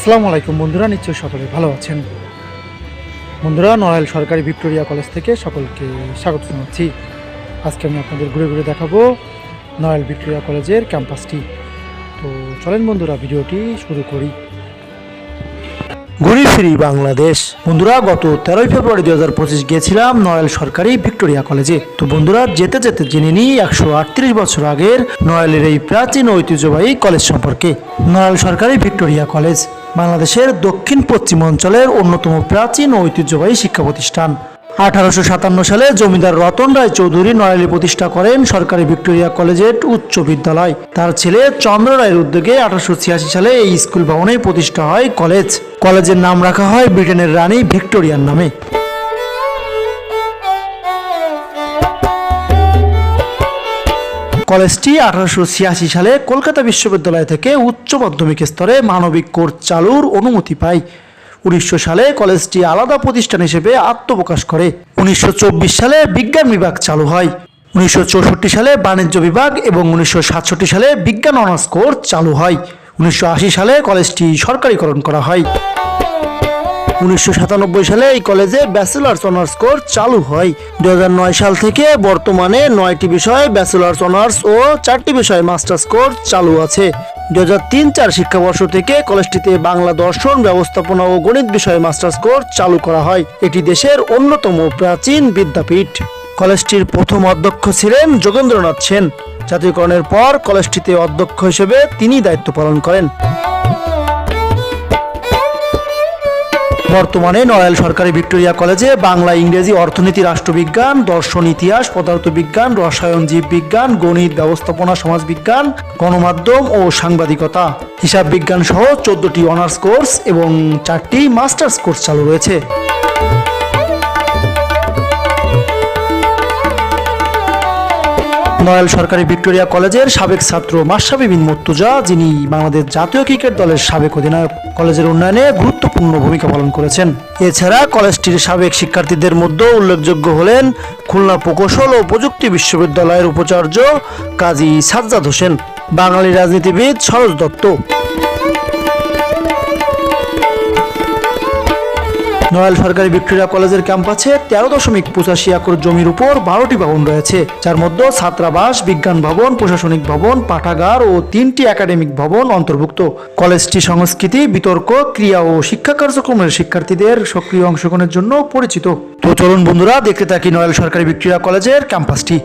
আসসালামু আলাইকুম বন্ধুরা, নিশ্চয়ই সকলে ভালো আছেন। বন্ধুরা, নড়াইল সরকারি ভিক্টোরিয়া কলেজ থেকে সকলকে স্বাগত জানাচ্ছি। আজকে আমি আপনাদের ঘুরে ঘুরে দেখাবো নড়াইল ভিক্টোরিয়া কলেজের ক্যাম্পাসটি। তো চলেন বন্ধুরা, ভিডিওটি শুরু করি। ঘুরি ফিরি বাংলাদেশ। বন্ধুরা, গত তেরোই ফেব্রুয়ারি দুই হাজার পঁচিশ গিয়েছিলাম নয়াল সরকারি ভিক্টোরিয়া কলেজে। তো বন্ধুরা, যেতে যেতে জেনে নিই একশো আটত্রিশ বছর আগের নয়ালের এই প্রাচীন ঐতিহ্যবাহী কলেজ সম্পর্কে। নয়াল সরকারি ভিক্টোরিয়া কলেজ। বাংলাদেশের দক্ষিণ পশ্চিম অঞ্চলের অন্যতম প্রাচীন ঐতিহ্যবাহী শিক্ষা প্রতিষ্ঠান। আঠারোশো সাতান্ন সালে জমিদার রতন রায় চৌধুরী নড়াইলে প্রতিষ্ঠা করেন সরকারি ভিক্টোরিয়া কলেজের উচ্চ বিদ্যালয়। তার ছেলে চন্দ্র রায়ের উদ্যোগে আঠারোশো ছিয়াশি সালে এই স্কুল ভবনে প্রতিষ্ঠা হয় কলেজ। কলেজের নাম রাখা হয় ব্রিটেনের রানী ভিক্টোরিয়ার নামে। কলেজটি আঠারোশো ছিয়াশি সালে কলকাতা বিশ্ববিদ্যালয় থেকে উচ্চ মাধ্যমিক স্তরে মানবিক কোর্স চালুর অনুমতি পায়। উনিশশো সালে কলেজটি আলাদা প্রতিষ্ঠান হিসেবে আত্মপ্রকাশ করে। উনিশশো চব্বিশ সালে বিজ্ঞান বিভাগ চালু হয়। উনিশশো চৌষট্টি সালে বাণিজ্য বিভাগ এবং উনিশশো সাতষট্টি সালে বিজ্ঞান অনার্স কোর্স চালু হয়। উনিশশো আশি সালে কলেজটি সরকারিকরণ করা হয়। উনিশশো সাতানব্বই সালে এই কলেজে ব্যাচেলার্স অনার্স কোর্স চালু হয়। দু হাজার নয় সাল থেকে বর্তমানে নয়টি বিষয়ে ব্যাচেলার্স অনার্স ও চারটি বিষয়ে মাস্টার্স কোর্স চালু আছে। দু হাজার তিন চার শিক্ষাবর্ষ থেকে কলেজটিতে বাংলা দর্শন, ব্যবস্থাপনা ও গণিত বিষয়ে মাস্টার্স কোর্স চালু করা হয়। এটি দেশের অন্যতম প্রাচীন বিদ্যাপীঠ। কলেজটির প্রথম অধ্যক্ষ ছিলেন যোগেন্দ্রনাথ সেন। জাতীয়করণের পর কলেজটিতে অধ্যক্ষ হিসেবে তিনি দায়িত্ব পালন করেন। বর্তমানে নয়াল সরকারি ভিক্টোরিয়া কলেজে বাংলা, ইংরেজি, অর্থনীতি, রাষ্ট্রবিজ্ঞান, দর্শন, ইতিহাস, পদার্থবিজ্ঞান, রসায়ন, জীববিজ্ঞান, গণিত, ব্যবস্থাপনা, সমাজবিজ্ঞান, গণমাধ্যম ও সাংবাদিকতা। হিসাব বিজ্ঞান সহ চোদ্দটি অনার্স কোর্স এবং চারটি মাস্টার্স কোর্স চালু রয়েছে। নয়াল সরকারি ভিক্টোরিয়া কলেজের সাবেক ছাত্র মাসাবি বিন মর্তুজা, যিনি বাংলাদেশ জাতীয় ক্রিকেট দলের সাবেক অধিনায়ক কলেজের উন্নয়নে গুরুত্বপূর্ণ ভূমিকা পালন করেছেন। এছাড়া কলেজটির সাবেক শিক্ষার্থীদের মধ্যে উল্লেখযোগ্য হলেন খুলনা প্রকৌশল ও প্রযুক্তি বিশ্ববিদ্যালয়ের উপাচার্য কাজী সাজ্জাদ হোসেন। বাঙালি রাজনীতিবিদ সরোজ দত্ত। নয়াল সরকারি ভিক্টোরিয়া কলেজের ক্যাম্পাসে তেরো দশমিক পঁচাশি একর জমির উপর বারোটি ভবন রয়েছে, যার মধ্যে ছাত্রাবাস, বিজ্ঞান ভবন, প্রশাসনিক ভবন, পাঠাগার ও তিনটি একাডেমিক ভবন অন্তর্ভুক্ত। কলেজটি সংস্কৃতি, বিতর্ক, ক্রিয়া ও শিক্ষা কার্যক্রমের শিক্ষার্থীদের সক্রিয় অংশগ্রহণের জন্য পরিচিত। তো চলুন বন্ধুরা, দেখতে থাকি নয়াল সরকারি ভিক্টোরিয়া কলেজের ক্যাম্পাসটি।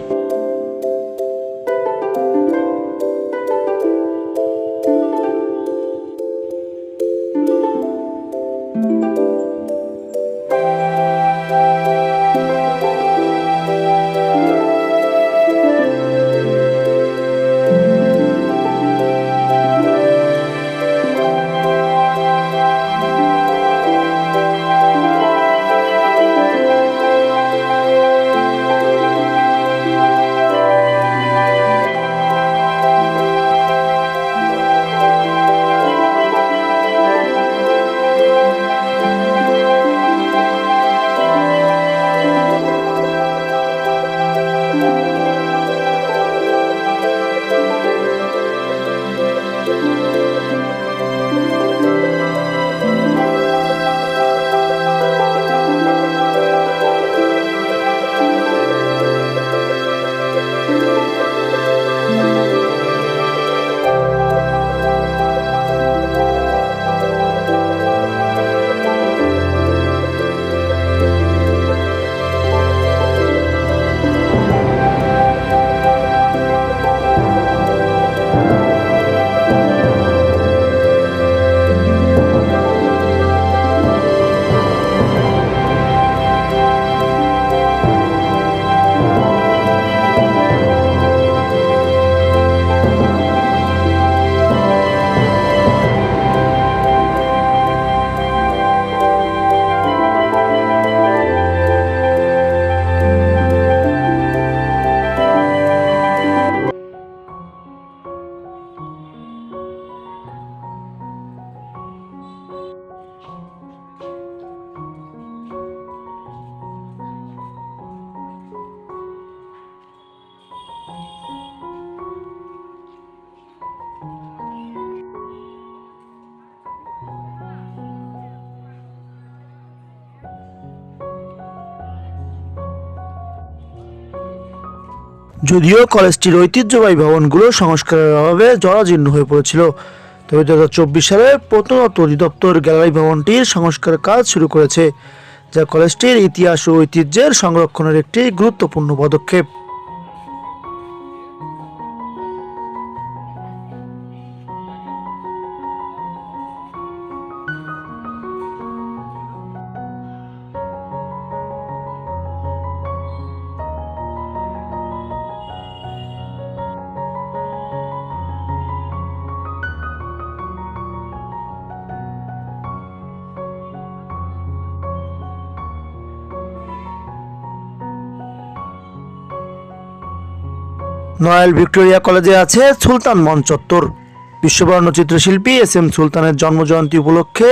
যদিও কলেজটির ঐতিহ্যবাহী ভবনগুলো সংস্কারের অভাবে জরাজীর্ণ হয়ে পড়েছিল। তবে দু হাজার চব্বিশ সালে প্রত্নতত্ত্ব অধিদপ্তর গ্যালারি ভবনটির সংস্কার কাজ শুরু করেছে, যা কলেজটির ইতিহাস ও ঐতিহ্যের সংরক্ষণের একটি গুরুত্বপূর্ণ পদক্ষেপ। নয়াল ভিক্টোরিয়া কলেজে আছে সুলতান মঞ্চ চত্বর বিশ্ববর্ণ চিত্রশিল্পী এস এম সুলতানের জন্মজয়ন্তী উপলক্ষে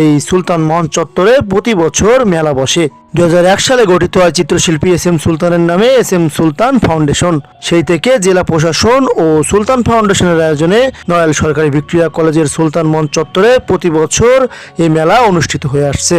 এই সুলতান মঞ্চ চত্বরে প্রতি বছর মেলা বসে। দুই হাজার এক সালে গঠিত হয় চিত্রশিল্পী এস এম সুলতানের নামে এস এম সুলতান ফাউন্ডেশন। সেই থেকে জেলা প্রশাসন ও সুলতান ফাউন্ডেশনের আয়োজনে নয়াল সরকারি ভিক্টোরিয়া কলেজের সুলতান মঞ্চ চত্বরে প্রতি বছর এই মেলা অনুষ্ঠিত হয়ে আসছে।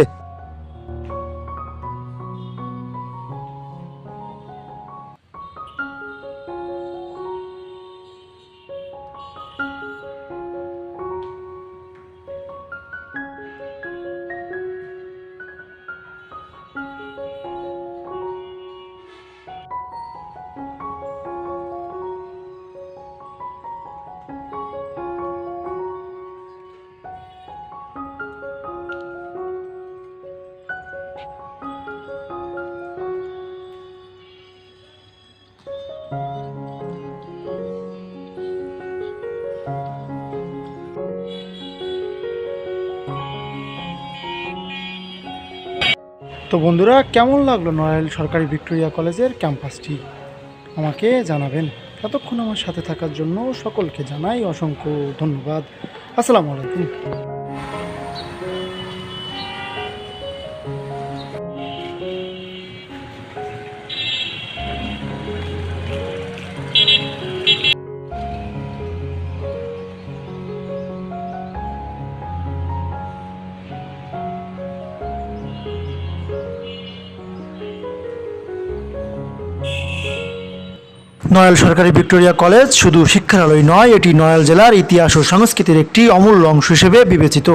তো বন্ধুরা, কেমন লাগল নয়াল সরকারি ভিক্টোরিয়া কলেজের ক্যাম্পাসটি? আমাকে জানাবেন। এতক্ষণ আমার সাথে থাকার জন্য সকলকে জানাই অসংখ্য ধন্যবাদ। আসসালামু আলাইকুম। নয়াল সরকারি ভিক্টোরিয়া কলেজ শুধু শিক্ষালয় নয়, এটি নয়াল জেলার ইতিহাস ও সংস্কৃতির একটি অমূল্য অংশ হিসেবে বিবেচিত।